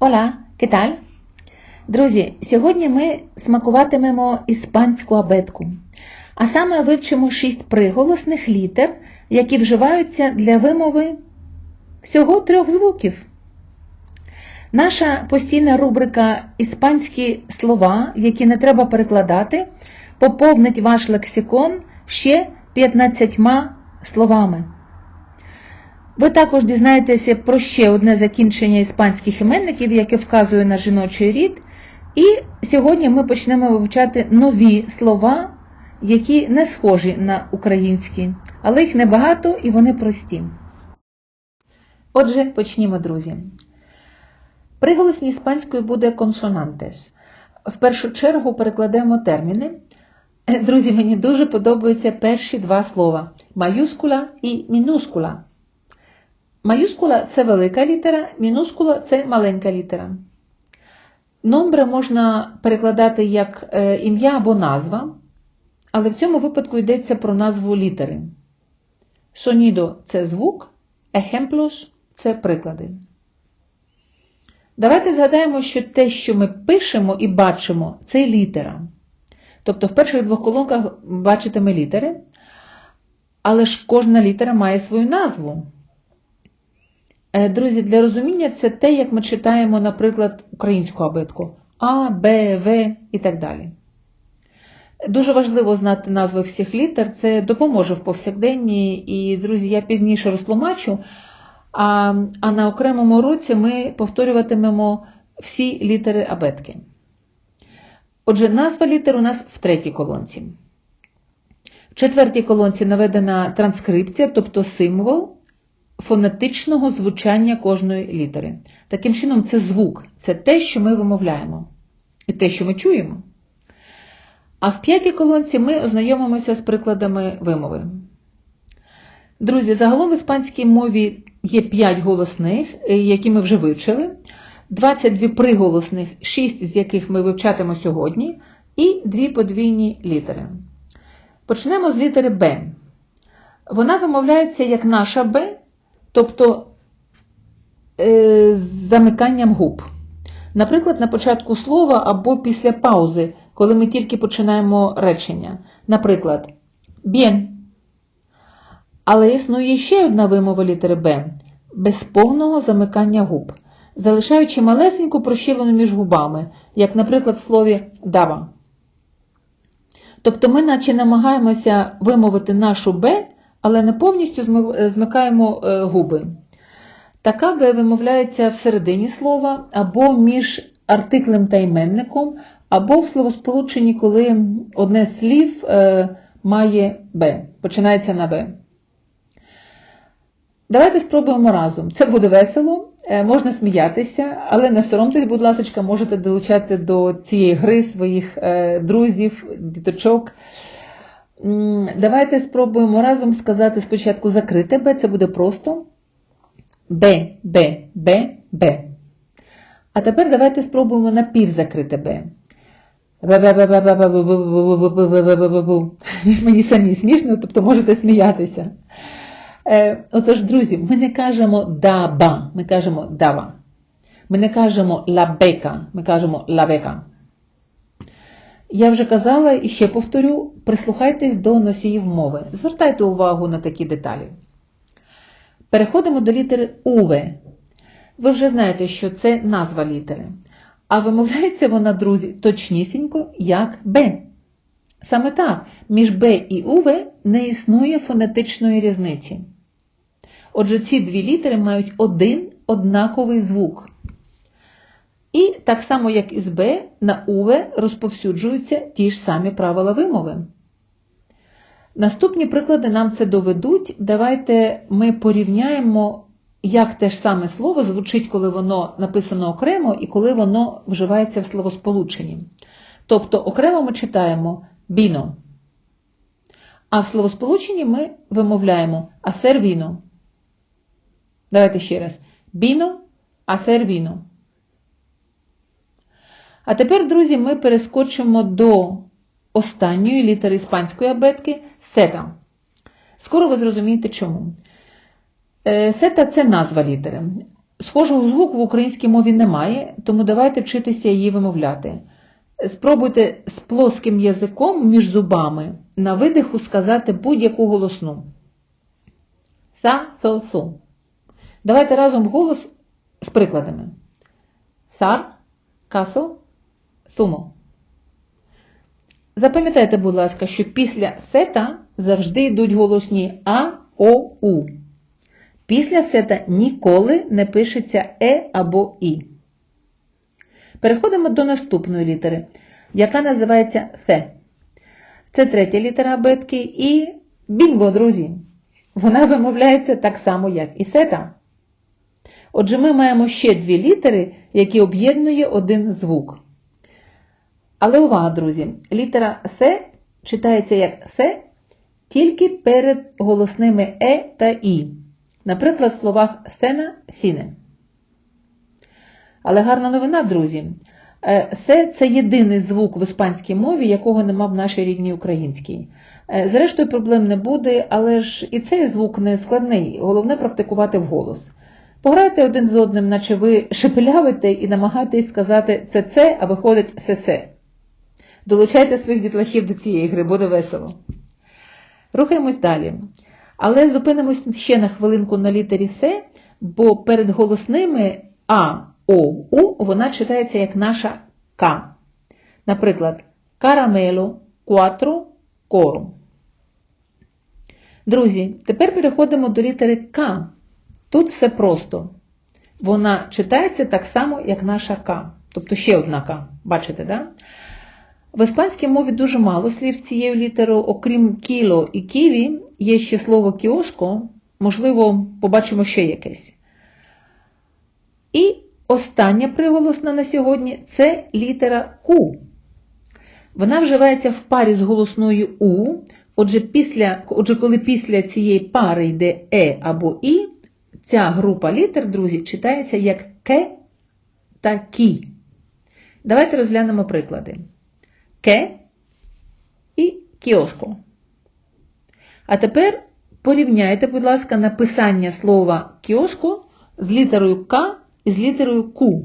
Hola, ¿qué? Друзі, сьогодні ми смакуватимемо іспанську абетку, а саме вивчимо шість приголосних літер, які вживаються для вимови всього трьох звуків. Наша постійна рубрика Іспанські слова, які не треба перекладати, поповнить ваш лексикон ще 15 словами. Ви також дізнаєтеся про ще одне закінчення іспанських іменників, яке вказує на жіночий рід. І сьогодні ми почнемо вивчати нові слова, які не схожі на українські, але їх небагато і вони прості. Отже, почнімо, друзі. Приголосні іспанською буде консонантес. В першу чергу перекладемо терміни. Друзі, мені дуже подобаються перші два слова маюскула і мінускула. Маюскула це велика літера, мінускула це маленька літера. Номбре можна перекладати як ім'я або назва, але в цьому випадку йдеться про назву літери. Сонідо це звук, ехемплус це приклади. Давайте згадаємо, що те, що ми пишемо і бачимо, це літера. Тобто в перших двох колонках бачитиме літери, але ж кожна літера має свою назву. Друзі, для розуміння це те, як ми читаємо, наприклад, українську абетку А, Б, В і так далі. Дуже важливо знати назви всіх літер, це допоможе в повсякденні, і, друзі, я пізніше розтлумачу, а, а на окремому уроці ми повторюватимемо всі літери абетки. Отже, назва літер у нас в третій колонці. В четвертій колонці наведена транскрипція, тобто символ фонетичного звучання кожної літери. Таким чином, це звук, це те, що ми вимовляємо, і те, що ми чуємо. А в п'ятій колонці ми ознайомимося з прикладами вимови. Друзі, загалом в іспанській мові є 5 голосних, які ми вже вивчили, 22 приголосних, 6 з яких ми вивчатимо сьогодні, і 2 подвійні літери. Почнемо з літери Б. Вона вимовляється як наша Б, тобто е, з замиканням губ. Наприклад, на початку слова або після паузи, коли ми тільки починаємо речення. Наприклад, bien. Але існує ще одна вимова літери Б без повного замикання губ, залишаючи малесеньку прощілину між губами, як, наприклад, в слові дава. Тобто ми наче намагаємося вимовити нашу Б, але не повністю змикаємо губи. Така Б вимовляється всередині слова, або між артиклем та іменником, або в словосполученні, коли одне з слів має Б, починається на Б. Давайте спробуємо разом. Це буде весело, можна сміятися, але не соромтесь, будь ласка, можете долучати до цієї гри своїх друзів, діточок. Давайте спробуємо разом сказати спочатку закрите Б, це буде просто Б, Б, Б, Б. А тепер давайте спробуємо напівзакрите Б. Мені самі смішно, тобто можете сміятися. Отож, друзі, ми не кажемо даба, ми кажемо дава. Ми не кажемо лабека, ми кажемо лавека. Я вже казала і ще повторю, прислухайтесь до носіїв мови. Звертайте увагу на такі деталі. Переходимо до літери УВ. Ви вже знаєте, що це назва літери. А вимовляється вона, друзі, точнісінько, як Б. Саме так, між Б і УВ не існує фонетичної різниці. Отже, ці дві літери мають один однаковий звук. І так само, як і з Б, на УВ розповсюджуються ті ж самі правила вимови. Наступні приклади нам це доведуть. Давайте ми порівняємо, як те ж саме слово звучить, коли воно написано окремо і коли воно вживається в словосполученні. Тобто, окремо ми читаємо біно. А в словосполученні ми вимовляємо асервіно. Давайте ще раз. Біно, асервіно. А тепер, друзі, ми перескочимо до останньої літери іспанської абетки сета. Скоро ви зрозумієте чому. Сета це назва літери. Схожого звуку в українській мові немає, тому давайте вчитися її вимовляти. Спробуйте з плоским язиком між зубами на видиху сказати будь-яку голосну. Са, со, су. Давайте разом голос з прикладами. Сар, касо, сумо. Запам'ятайте, будь ласка, що після сета завжди йдуть голосні А, О, У. Після сета ніколи не пишеться Е або І. Переходимо до наступної літери, яка називається Фе. Це третя літера абетки і бінго, друзі! Вона вимовляється так само, як і сета. Отже, ми маємо ще дві літери, які об'єднує один звук. Але увага, друзі! Літера С читається як С тільки перед голосними Е та І. Наприклад, в словах сена сіне. Але гарна новина, друзі. Е, се це єдиний звук в іспанській мові, якого нема в нашій рідній українській. Е, зрештою, проблем не буде, але ж і цей звук не складний, головне практикувати вголос. Пограйте один з одним, наче ви шепелявите і намагаєтесь сказати це це, а виходить се-се. Долучайте своїх дітлахів до цієї гри, буде весело. Рухаємось далі. Але зупинимось ще на хвилинку на літері С, бо перед голосними А, О, У вона читається як наша К. Наприклад, карамело, куатро, кору. Друзі, тепер переходимо до літери К. Тут все просто. Вона читається так само, як наша К. Тобто ще одна К. Бачите, да? В іспанській мові дуже мало слів з цією літерою, окрім кіло і ківі, є ще слово кіоско, можливо, побачимо ще якесь. І остання приголосна на сьогодні це літера Q. Вона вживається в парі з голосною У. Отже, після, отже, коли після цієї пари йде Е або І, ця група літер, друзі, читається як К та Кі. Давайте розглянемо приклади ке і кіоско. А тепер порівняйте, будь ласка, написання слова кіоско з літерою К і з літерою Q.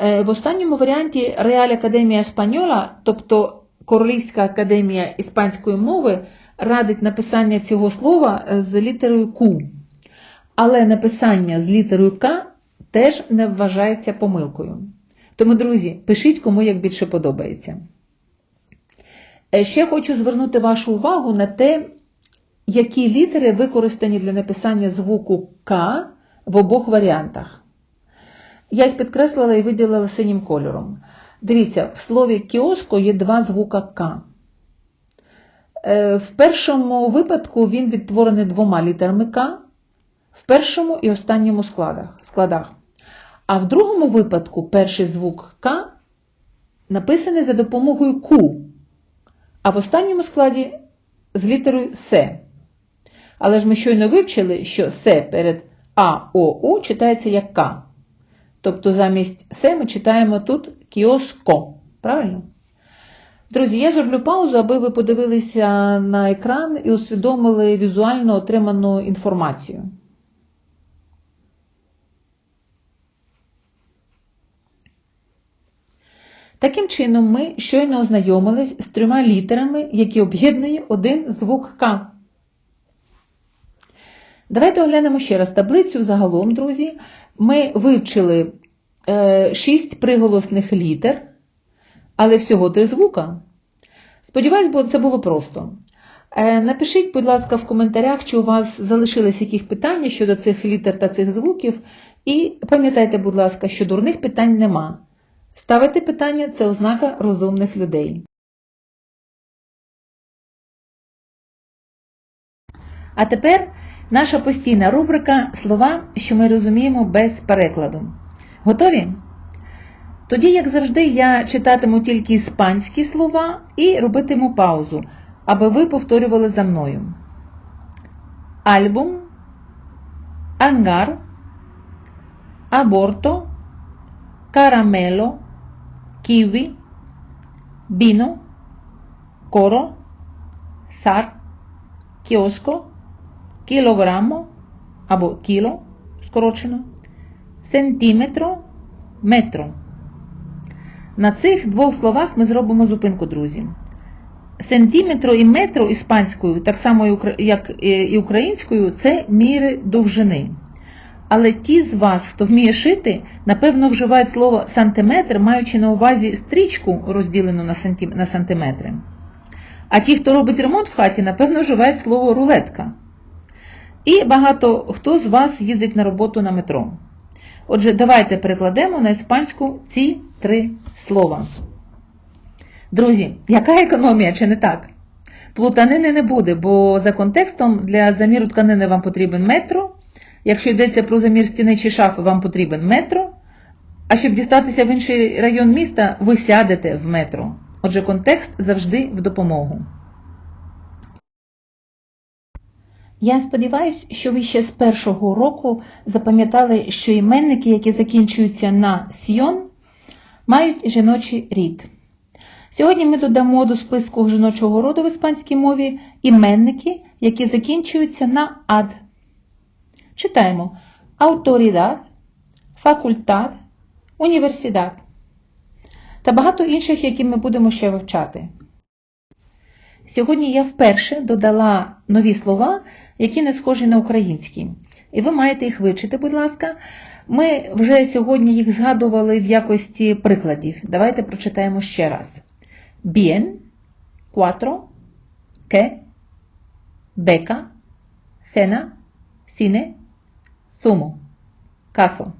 Е, в останньому варіанті Реаль Академія Спаньола, тобто Королівська академія іспанської мови, радить написання цього слова з літерою Q. Але написання з літерою К теж не вважається помилкою. Тому, друзі, пишіть, кому як більше подобається. Е, ще хочу звернути вашу увагу на те, які літери використані для написання звуку К в обох варіантах. Я їх підкреслила і виділила синім кольором. Дивіться, в слові кіоско є два звука К. Е, в першому випадку він відтворений двома літерами К, в першому і останньому складах. А в другому випадку перший звук К написаний за допомогою Q, а в останньому складі з літерою С. Але ж ми щойно вивчили, що С перед А, О, У читається як К. Тобто замість С ми читаємо тут кіоско. Правильно? Друзі, я зроблю паузу, аби ви подивилися на екран і усвідомили візуально отриману інформацію. Таким чином, ми щойно ознайомились з трьома літерами, які об'єднує один звук К. Давайте оглянемо ще раз таблицю загалом, друзі. Ми вивчили е, шість приголосних літер, але всього три звука. Сподіваюсь, це було просто. Е, напишіть, будь ласка, в коментарях, чи у вас залишились якісь питання щодо цих літер та цих звуків. І пам'ятайте, будь ласка, що дурних питань нема. Ставити питання це ознака розумних людей. А тепер наша постійна рубрика Слова, що ми розуміємо без перекладу. Готові? Тоді, як завжди, я читатиму тільки іспанські слова і робитиму паузу, аби ви повторювали за мною. Альбум, ангар, аборто, карамело kiwi, vino, coro, sar, кіоско, кілограмо або кіло скорочено, сантиметро, метро. На цих двох словах ми зробимо зупинку, друзі. Сантиметро і метро іспанською, так само як і українською, це міри довжини. Але ті з вас, хто вміє шити, напевно вживають слово сантиметр, маючи на увазі стрічку, розділену на, санті... на сантиметри. А ті, хто робить ремонт в хаті, напевно вживають слово рулетка. І багато хто з вас їздить на роботу на метро. Отже, давайте перекладемо на іспанську ці три слова. Друзі, яка економія, чи не так? Плутанини не буде, бо за контекстом для заміру тканини вам потрібен метро. Якщо йдеться про замір стіни чи шафи, вам потрібен метро. А щоб дістатися в інший район міста, ви сядете в метро. Отже, контекст завжди в допомогу. Я сподіваюся, що ви ще з першого року запам'ятали, що іменники, які закінчуються на сьон, мають жіночий рід. Сьогодні ми додамо до списку жіночого роду в іспанській мові іменники, які закінчуються на ад. Читаємо авторідад, факультат, університет та багато інших, які ми будемо ще вивчати. Сьогодні я вперше додала нові слова, які не схожі на українські. І ви маєте їх вивчити, будь ласка. Ми вже сьогодні їх згадували в якості прикладів. Давайте прочитаємо ще раз. Bien, cuatro, que, beca, cena, cine, sumo, Касо.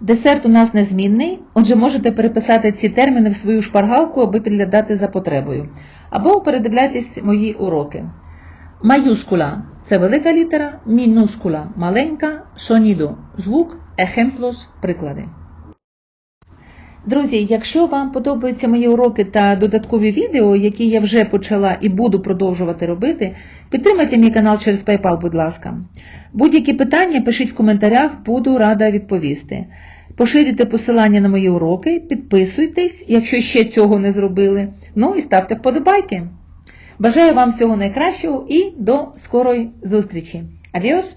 Десерт у нас незмінний, отже, можете переписати ці терміни в свою шпаргалку, аби підглядати за потребою. Або передивляйтесь мої уроки. Маюскула це велика літера, мінускула маленька, шоніду, звук, ехемплос приклади. Друзі, якщо вам подобаються мої уроки та додаткові відео, які я вже почала і буду продовжувати робити, підтримайте мій канал через PayPal, будь ласка. Будь-які питання пишіть в коментарях, буду рада відповісти. Поширюйте посилання на мої уроки, підписуйтесь, якщо ще цього не зробили. Ну і ставте вподобайки. Бажаю вам всього найкращого і до скорої зустрічі. Адіос!